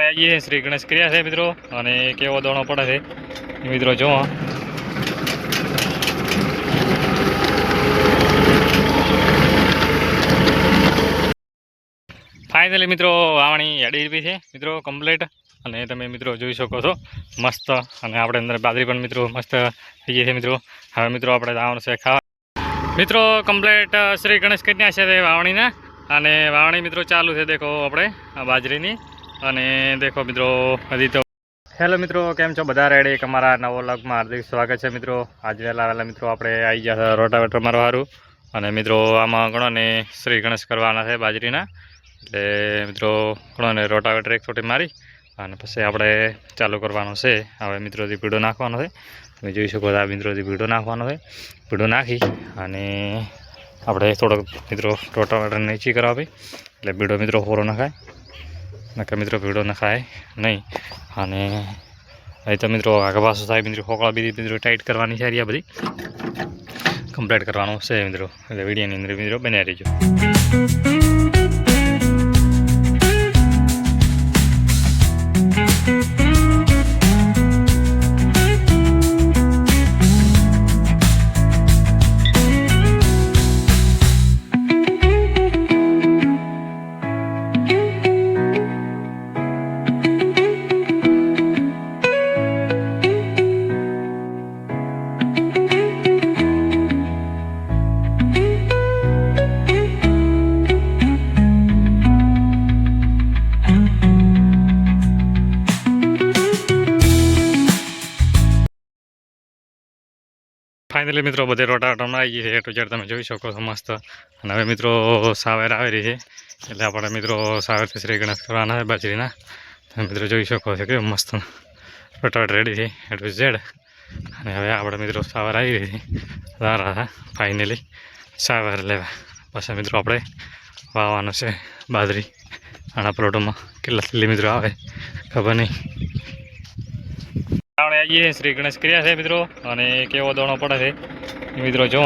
આપણે આવીએ શ્રી ગણેશ ક્રિયા છે મિત્રો, અને કેવો દોણો પડે છે મિત્રો જુઓ ફાઇનલી મિત્રો, વાવણી અઢી રૂપી છે. મિત્રો કમ્પ્લીટ અને તમે મિત્રો જોઈ શકો છો, મસ્ત. અને આપણે અંદર બાજરી પણ મિત્રો મસ્ત થઈ ગઈ છે મિત્રો. હવે મિત્રો આપણે જવાનું છે ખાવા. મિત્રો કમ્પ્લીટ શ્રી ગણેશ કન્યા છે તે વાવણીના. અને વાવણી મિત્રો ચાલુ છે, દેખો આપણે, આ બાજરીની. અને દેખો મિત્રો, હજી તો હેલો મિત્રો, કેમ છો? બધા રેડી એક અમારા નવો લગમાં હાર્દિક સ્વાગત છે મિત્રો. આજે વહેલા વહેલા મિત્રો આપણે આવી ગયા છે રોટાવેટર મારવા સારું અને મિત્રો, આમાં ઘણો ને શ્રી ગણેશ કરવાના છે બાજરીના. એટલે મિત્રો, ઘણો ને રોટાવેટર એક છોટી મારી અને પછી આપણે ચાલુ કરવાનું છે. હવે મિત્રોથી ભીડો નાખવાનો છે. તમે જોઈ શકો આ મિત્રોથી ભીડો નાખવાનો છે. ભીડો નાખી અને આપણે થોડોક મિત્રો રોટાવેટર નીચી કરાવી એટલે ભીડો મિત્રો હોરો નખાય. નકર મિત્રો ભીડો નખાય નહીં. અને અહીં તો મિત્રો આગળ પાછું થાય મિત્રો ખોકળા બીજી મિત્રો ટાઈટ કરવાની છે આ બધી. કમ્પ્લીટ કરવાનું છે મિત્રો. એટલે વિડીયોની અંદર મિત્રો બન્યા રહીજો. ફાઇનલી મિત્રો, બધે રોટાવટામાં આવી ગઈ છે. એ ટુ ઝેડ તમે જોઈ શકો છો મસ્ત. અને હવે મિત્રો, સાવેર આવી રહી છે. એટલે આપણે મિત્રો સાવેરથી શ્રી ગણેશ કરવાના છે બાજરીના. તમે મિત્રો જોઈ શકો છો કેવું મસ્ત રોટાવટ રેડી છે. એ ટુ ઝેડ અને હવે આપણે મિત્રો, સાવર આવી રહી છે. સારા ફાઇનલી સાવર લેવા. પછી મિત્રો, આપણે વાવવાનું છે બાજરી. આના પ્લોટોમાં કેટલા થેલી મિત્રો આવે, ખબર નહીં. આપણે આવીએ શ્રી ગણેશ ક્રિયા છે મિત્રો, અને કેવો દોણો પડે છે મિત્રો જો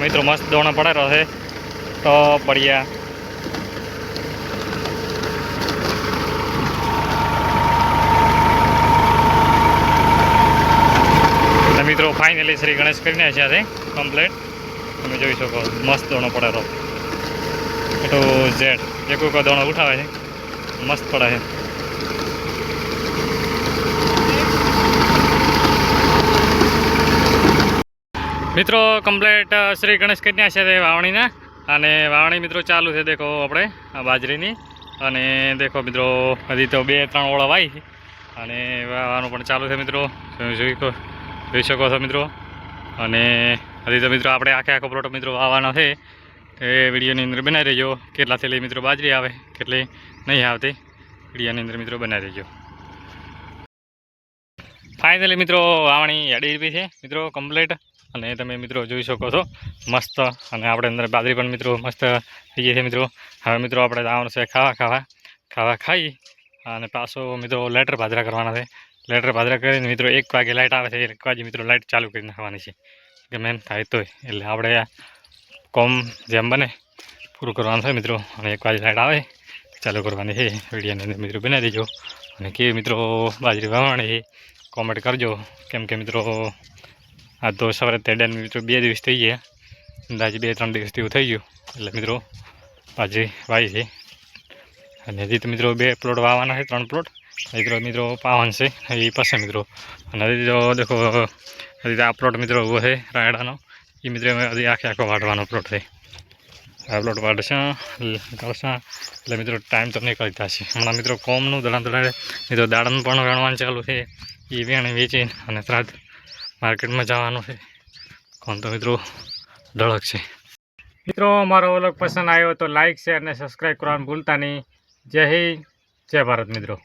મિત્રો, મસ્ત દોણો પડાયેલો છે. તો બઢિયા મિત્રો ફાઇનલી શ્રી ગણેશ કરીને છે. કમ્પ્લેટ તમે જોઈ શકો, મસ્ત દોણો પડેલો. એટલું ઝેડ એક એક દોણો ઉઠાવે છે. મસ્ત પડે છે. મિત્રો કમ્પ્લેટ શ્રી ગણેશ કન્યા છે તે વાવણીના. અને વાવણી મિત્રો ચાલુ છે, દેખો આપણે, આ બાજરીની. અને દેખો મિત્રો, હજી તો બે ત્રણ ઓળા વાઈ અને વાવવાનું પણ ચાલુ છે મિત્રો. જોઈ શકો. જોઈ શકો છો મિત્રો. અને હજી તો મિત્રો આપણે આખે આખો પ્લોટ મિત્રો વાવવાનો છે. એ વિડીયોની અંદર બનાવી રહેજો કેટલા થેલી મિત્રો બાજરી આવે, કેટલી નહીં આવતી. વિડીયોની અંદર મિત્રો બનાવી રહેજો ફાઇનલી મિત્રો વાવણી અઢી રૂપિયા છે. મિત્રો કમ્પ્લીટ અને તમે મિત્રો જોઈ શકો છો, મસ્ત. અને આપણે અંદર બાજરી પણ મિત્રો મસ્ત થઈ ગઈ છે મિત્રો. હવે મિત્રો આપણે આવવાનું છે ખાવા ખાવા. ખાવા ખાઈ અને પાછો મિત્રો લેટર બાજરા કરવાના છે. લેટર ભાજરા કરીને મિત્રો એક વાગે લાઇટ આવે છે, એક વાગે મિત્રો લાઇટ ચાલુ કરી નાખવાની છે. કે મેન થાય તોય. એટલે આપણે કોમ જેમ બને, પૂરું કરવાનું છે મિત્રો. અને એક વાગે લાઇટ આવે, ચાલુ કરવાની છે. વિડીયોની અંદર મિત્રો બનાવી દેજો. અને કે મિત્રો બાજરી વાવવાની છે કોમેન્ટ કરજો. કેમ કે મિત્રો, આ તો સવારે તેડાને મિત્રો બે દિવસ થઈ ગયા. અંદાજે બે ત્રણ દિવસ જેવું થઈ ગયું. એટલે મિત્રો, બાજરી વાવી છે. અને હજી તો મિત્રો બે પ્લોટ વાવવાના છે, ત્રણ પ્લોટ મિત્રો મિત્રો, પાવન છે. એ પાસે મિત્રો. અને તો દેખો, હજી આ પ્લોટ મિત્રો ઊભો છે, રાયડાનો. એ મિત્રો હજી આખે આખો વાટવાનો પ્લોટ છે. આ પ્લોટ વાટશે કરશે એટલે મિત્રો ટાઈમ તો નીકળી જશે. હમણાં મિત્રો, કોમનું દડાણ દડાડે મિત્રો, દાડન પણ વેણવાનું ચાલુ છે. એ વેણ વેચીને અને ત્રાદ માર્કેટમાં જવાનું છે. કોણ તો મિત્રો, ધડક છે. મિત્રો મારો વ્લોગ પસંદ આવ્યો તો લાઇક શેર અને સબસ્ક્રાઈબ કરવાનું ભૂલતા નહીં. જય હિન્દ ભારત મિત્રો.